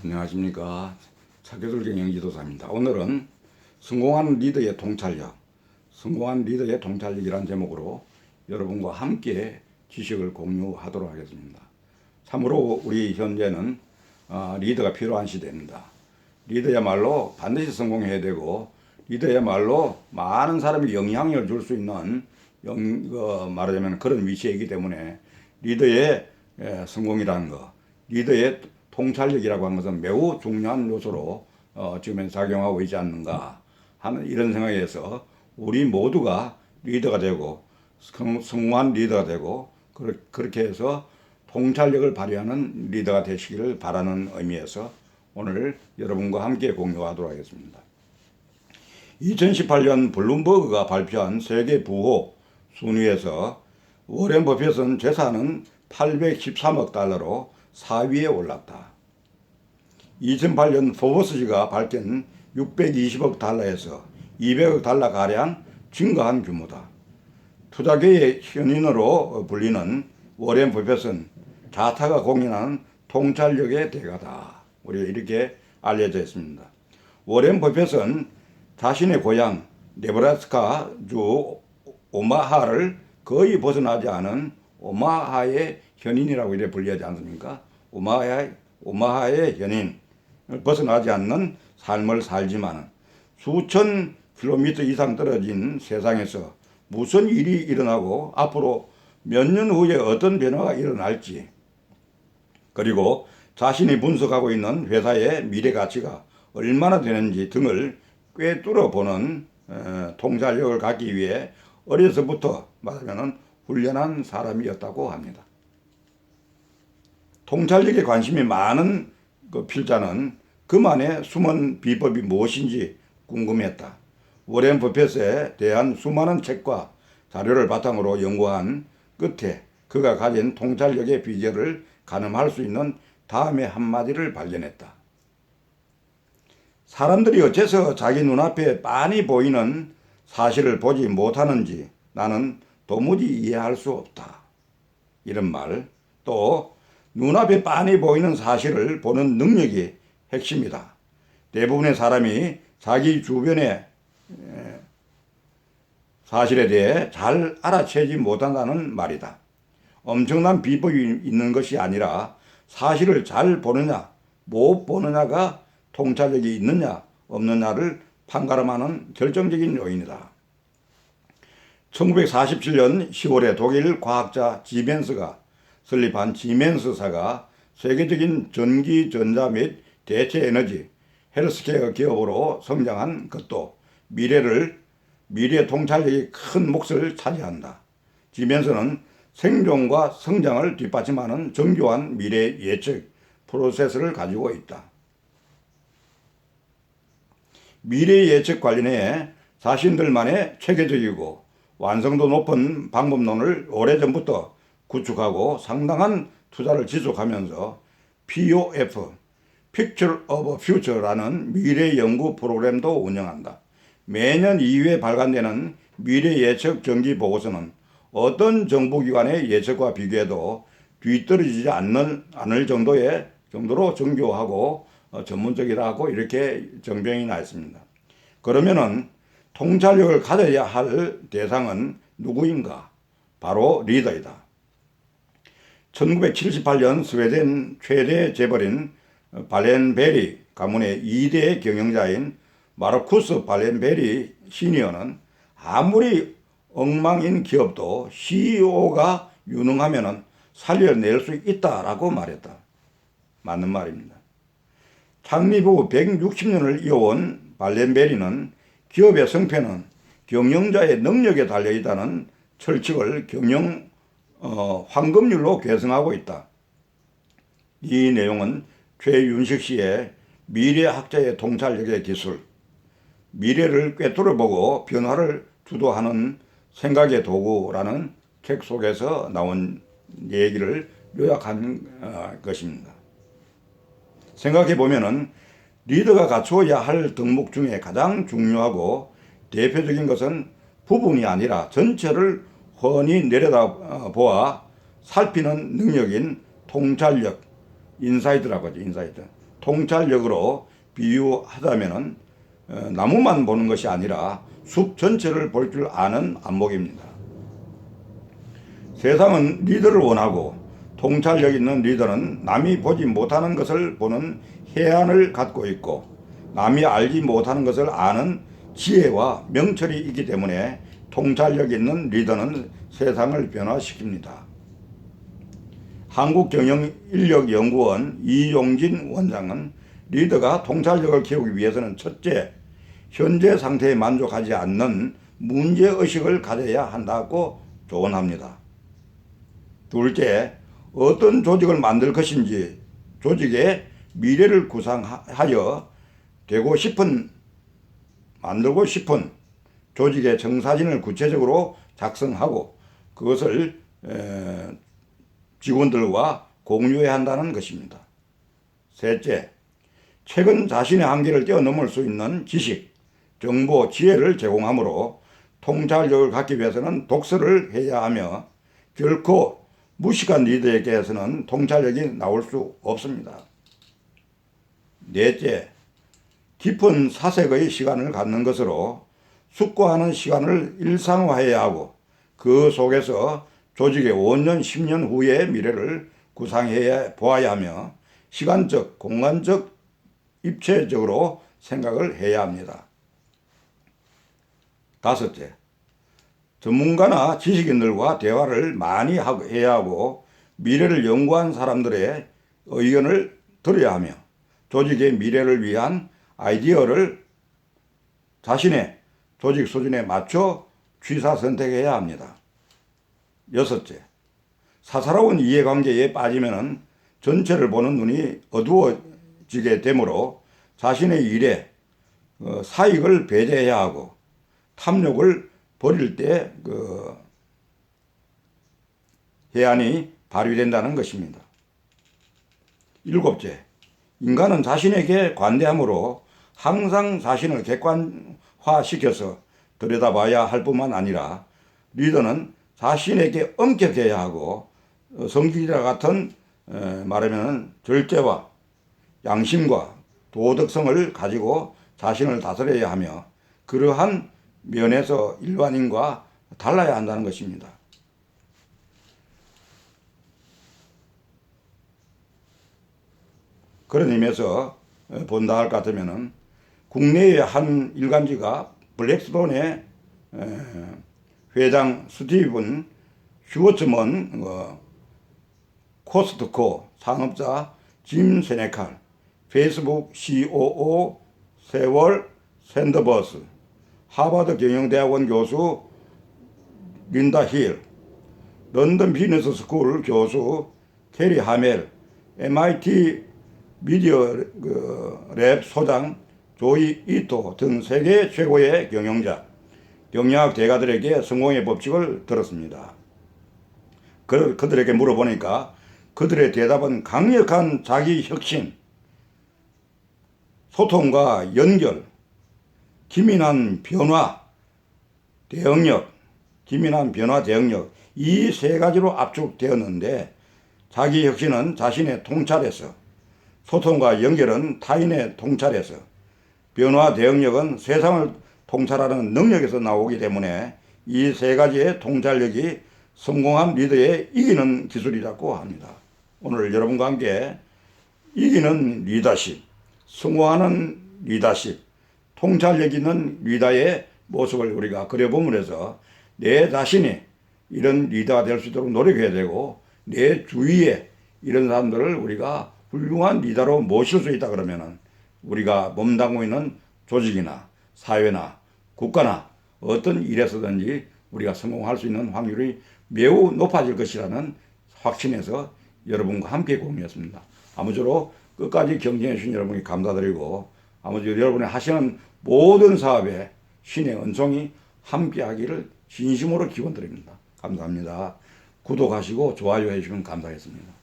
안녕하십니까. 차교들 경영 지도사입니다. 오늘은 성공한 리더의 통찰력, 성공한 리더의 통찰력이란 제목으로 여러분과 함께 지식을 공유하도록 하겠습니다. 참으로 우리 현재는 아, 리더가 필요한 시대입니다. 리더야말로 반드시 성공해야 되고 리더야말로 많은 사람이 영향력을 줄 수 있는 영, 어, 말하자면 그런 위치이기 때문에 리더의 에, 성공이라는 거, 리더의 통찰력이라고 하는 것은 매우 중요한 요소로 어, 지금 작용하고 있지 않는가 하는 이런 생각에서 우리 모두가 리더가 되고 성- 성공한 리더가 되고 그렇- 그렇게 해서 통찰력을 발휘하는 리더가 되시기를 바라는 의미에서 오늘 여러분과 함께 공유하도록 하겠습니다. 2018년 블룸버그가 발표한 세계 부호 순위에서 워렌 버핏은 재산은 813억 달러로 4위에 올랐다. 2008년 포버스지가 밝힌 620억 달러에서 200억 달러 가량 증가한 규모다. 투자계의 현인으로 불리는 워렌 버핏은 자타가 공인하는 통찰력의 대가다. 우리가 이렇게 알려져 있습니다. 워렌 버핏은 자신의 고향 네브라스카 주 오마하를 거의 벗어나지 않은 오마하의 현인이라고 이래 불리하지 않습니까? 오마하의, 오마하의 현인, 벗어나지 않는 삶을 살지만은 수천 킬로미터 이상 떨어진 세상에서 무슨 일이 일어나고 앞으로 몇 년 후에 어떤 변화가 일어날지 그리고 자신이 분석하고 있는 회사의 미래 가치가 얼마나 되는지 등을 꿰뚫어 보는 어, 통찰력을 갖기 위해 어려서부터 말하면 훈련한 사람이었다고 합니다. 통찰력에 관심이 많은 그 필자는 그만의 숨은 비법이 무엇인지 궁금했다. 워렌 버핏에 대한 수많은 책과 자료를 바탕으로 연구한 끝에 그가 가진 통찰력의 비결을 가늠할 수 있는 다음의 한마디를 발견했다. 사람들이 어째서 자기 눈앞에 빤히 보이는 사실을 보지 못하는지 나는 도무지 이해할 수 없다. 이런 말. 또 눈앞에 빤히 보이는 사실을 보는 능력이 핵심이다. 대부분의 사람이 자기 주변의 에, 사실에 대해 잘 알아채지 못한다는 말이다. 엄청난 비법이 있는 것이 아니라 사실을 잘 보느냐, 못 보느냐가 통찰력이 있느냐, 없느냐를 판가름하는 결정적인 요인이다. 1947년 10월에 독일 과학자 지멘스가 설립한 지멘스사가 세계적인 전기, 전자 및 대체 에너지, 헬스케어 기업으로 성장한 것도 미래를 미래 통찰력이 큰 몫을 차지한다. 지멘스는 생존과 성장을 뒷받침하는 정교한 미래 예측 프로세스를 가지고 있다. 미래 예측 관련해 자신들만의 체계적이고 완성도 높은 방법론을 오래전부터 구축하고 상당한 투자를 지속하면서 POF, Picture of Future라는 미래 연구 프로그램도 운영한다. 매년 2회 발간되는 미래 예측 정기 보고서는 어떤 정부기관의 예측과 비교해도 뒤떨어지지 않는, 않을 정도의 정도로 정교하고 어, 전문적이라고 이렇게 정병이 나 있습니다. 그러면은 통찰력을 가져야 할 대상은 누구인가? 바로 리더이다. 1978년 스웨덴 최대 재벌인 발렌베리 가문의 2대 경영자인 마르쿠스 발렌베리 시니어는 아무리 엉망인 기업도 CEO가 유능하면 살려낼 수 있다라고 말했다. 맞는 말입니다. 창립 후 160년을 이어온 발렌베리는 기업의 성패는 경영자의 능력에 달려 있다는 철칙을 경영 어, 황금률로 계승하고 있다. 이 내용은 최윤식 씨의 미래학자의 통찰력의 기술, 미래를 꿰뚫어 보고 변화를 주도하는 생각의 도구라는 책 속에서 나온 얘기를 요약한 어, 것입니다. 생각해 보면은 리더가 갖추어야 할 덕목 중에 가장 중요하고 대표적인 것은 부분이 아니라 전체를 훤히 내려다 보아 살피는 능력인 통찰력, 인사이트라고 하죠, 인사이트. 통찰력으로 비유하자면은 어, 나무만 보는 것이 아니라 숲 전체를 볼 줄 아는 안목입니다. 세상은 리더를 원하고 통찰력 있는 리더는 남이 보지 못하는 것을 보는 해안을 갖고 있고 남이 알지 못하는 것을 아는 지혜와 명철이 있기 때문에 통찰력 있는 리더는 세상을 변화시킵니다. 한국경영인력연구원 이용진 원장은 리더가 통찰력을 키우기 위해서는 첫째, 현재 상태에 만족하지 않는 문제의식을 가져야 한다고 조언합니다. 둘째, 어떤 조직을 만들 것인지 조직의 미래를 구상하여 되고 싶은 만들고 싶은 조직의 정사진을 구체적으로 작성하고 그것을 에, 직원들과 공유해야 한다는 것입니다. 셋째, 최근 자신의 한계를 뛰어넘을 수 있는 지식, 정보, 지혜를 제공하므로 통찰력을 갖기 위해서는 독서를 해야 하며 결코 무식한 리더에게서는 통찰력이 나올 수 없습니다. 넷째, 깊은 사색의 시간을 갖는 것으로 숙고하는 시간을 일상화해야 하고 그 속에서 조직의 5년, 10년 후의 미래를 구상해 보아야 하며 시간적, 공간적, 입체적으로 생각을 해야 합니다. 다섯째, 전문가나 지식인들과 대화를 많이 해야 하고 미래를 연구한 사람들의 의견을 들어야 하며 조직의 미래를 위한 아이디어를 자신의 조직 수준에 맞춰 취사 선택해야 합니다. 여섯째, 사사로운 이해관계에 빠지면 전체를 보는 눈이 어두워지게 되므로 자신의 일에 어, 사익을 배제해야 하고 탐욕을 버릴 때 그 해안이 발휘된다는 것입니다. 일곱째, 인간은 자신에게 관대함으로 항상 자신을 객관 화시켜서 들여다봐야 할 뿐만 아니라 리더는 자신에게 엄격해야 하고 어, 성질이와 같은 말하면 절제와 양심과 도덕성을 가지고 자신을 다스려야 하며 그러한 면에서 일반인과 달라야 한다는 것입니다. 그런 의미에서 본다 할 것 같으면은 국내의 한 일간지가 블랙스톤의 회장 스티븐 슈워츠먼 어, 코스트코 상업자 짐 세네칼 페이스북 COO 세월 샌더버스 하버드 경영대학원 교수 린다 힐 런던 비즈니스 스쿨 교수 캐리 하멜 MIT 미디어 그, 랩 소장 조이 이토 등 세계 최고의 경영자, 경영학 대가들에게 성공의 법칙을 들었습니다. 그, 그들에게 물어보니까 그들의 대답은 강력한 자기 혁신, 소통과 연결, 기민한 변화, 대응력, 기민한 변화 대응력 이 세 가지로 압축되었는데 자기 혁신은 자신의 통찰에서 소통과 연결은 타인의 통찰에서 변화 대응력은 세상을 통찰하는 능력에서 나오기 때문에 이 세 가지의 통찰력이 성공한 리더의 이기는 기술이라고 합니다. 오늘 여러분과 함께 이기는 리더십, 성공하는 리더십, 통찰력 있는 리더의 모습을 우리가 그려보면서 내 자신이 이런 리더가 될 수 있도록 노력해야 되고 내 주위에 이런 사람들을 우리가 훌륭한 리더로 모실 수 있다 그러면은 우리가 몸담고 있는 조직이나 사회나 국가나 어떤 일에서든지 우리가 성공할 수 있는 확률이 매우 높아질 것이라는 확신에서 여러분과 함께 공유했습니다. 아무쪼록 끝까지 경쟁해 주신 여러분께 감사드리고 아무쪼록 여러분이 하시는 모든 사업에 신의 은총이 함께 하기를 진심으로 기원드립니다. 감사합니다. 구독하시고 좋아요 해주시면 감사하겠습니다.